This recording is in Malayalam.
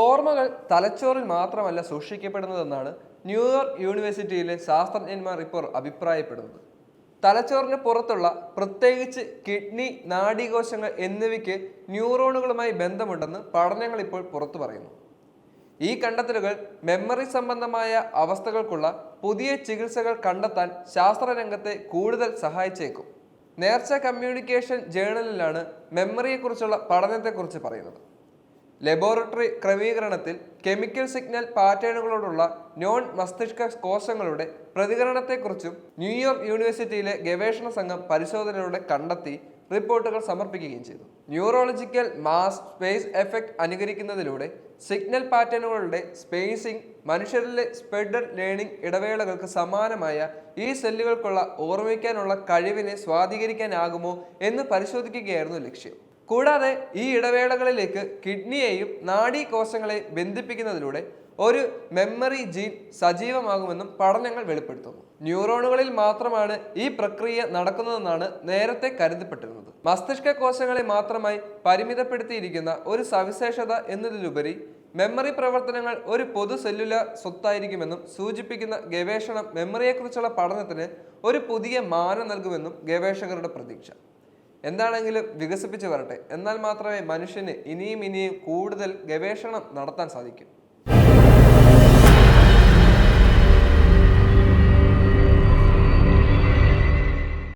ഓർമ്മകൾ തലച്ചോറിൽ മാത്രമല്ല സൂക്ഷിക്കപ്പെടുന്നതെന്നാണ് ന്യൂയോർക്ക് യൂണിവേഴ്സിറ്റിയിലെ ശാസ്ത്രജ്ഞന്മാർ ഇപ്പോൾ അഭിപ്രായപ്പെടുന്നത്. തലച്ചോറിന് പുറത്തുള്ള പ്രത്യേകിച്ച് കിഡ്നി നാഡീകോശങ്ങൾ എന്നിവയ്ക്ക് ന്യൂറോണുകളുമായി ബന്ധമുണ്ടെന്ന് പഠനങ്ങൾ ഇപ്പോൾ പുറത്തു പറയുന്നു. ഈ കണ്ടെത്തലുകൾ മെമ്മറി സംബന്ധമായ അവസ്ഥകൾക്കുള്ള പുതിയ ചികിത്സകൾ കണ്ടെത്താൻ ശാസ്ത്രരംഗത്തെ കൂടുതൽ സഹായിച്ചേക്കും. നേർച്ച കമ്മ്യൂണിക്കേഷൻ ജേണലിലാണ് മെമ്മറിയെക്കുറിച്ചുള്ള പഠനത്തെക്കുറിച്ച് പറയുന്നത്. ലബോറട്ടറി ക്രമീകരണത്തിൽ കെമിക്കൽ സിഗ്നൽ പാറ്റേണുകളോടുള്ള നോൺ മസ്തിഷ്ക കോശങ്ങളുടെ പ്രതികരണത്തെക്കുറിച്ചും ന്യൂയോർക്ക് യൂണിവേഴ്സിറ്റിയിലെ ഗവേഷണ സംഘം പരിശോധനയിലൂടെ കണ്ടെത്തി റിപ്പോർട്ടുകൾ സമർപ്പിക്കുകയും ചെയ്തു. ന്യൂറോളജിക്കൽ മാസ് സ്പേസ് എഫക്റ്റ് അനുകരിക്കുന്നതിലൂടെ സിഗ്നൽ പാറ്റേണുകളുടെ സ്പേസിംഗ് മനുഷ്യരിലെ സ്പെഡർ ലേണിംഗ് ഇടവേളകൾക്ക് സമാനമായ ഈ സെല്ലുകൾക്കുള്ള ഓർമ്മിക്കാനുള്ള കഴിവിനെ സ്വാധീകരിക്കാനാകുമോ എന്ന് പരിശോധിക്കുകയായിരുന്നു ലക്ഷ്യം. കൂടാതെ ഈ ഇടവേളകളിലേക്ക് കിഡ്നിയെയും നാഡീകോശങ്ങളെയും ബന്ധിപ്പിക്കുന്നതിലൂടെ ഒരു മെമ്മറി ജീൻ സജീവമാകുമെന്നും പഠനങ്ങൾ വെളിപ്പെടുത്തുന്നു. ന്യൂറോണുകളിൽ മാത്രമാണ് ഈ പ്രക്രിയ നടക്കുന്നതെന്നാണ് നേരത്തെ കരുതപ്പെട്ടിരുന്നത്. മസ്തിഷ്ക കോശങ്ങളെ മാത്രമായി പരിമിതപ്പെടുത്തിയിരിക്കുന്ന ഒരു സവിശേഷത എന്നതിലുപരി മെമ്മറി പ്രവർത്തനങ്ങൾ ഒരു പൊതു സെല്ലുലാർ സ്വത്തായിരിക്കുമെന്നും സൂചിപ്പിക്കുന്ന ഗവേഷണം മെമ്മറിയെക്കുറിച്ചുള്ള പഠനത്തിന് ഒരു പുതിയ മാനം നൽകുമെന്നും ഗവേഷകരുടെ പ്രതീക്ഷ. എന്താണെങ്കിലും വികസിപ്പിച്ചു വരട്ടെ. എന്നാൽ മാത്രമേ മനുഷ്യന് ഇനിയും ഇനിയും കൂടുതൽ ഗവേഷണം നടത്താൻ സാധിക്കൂ.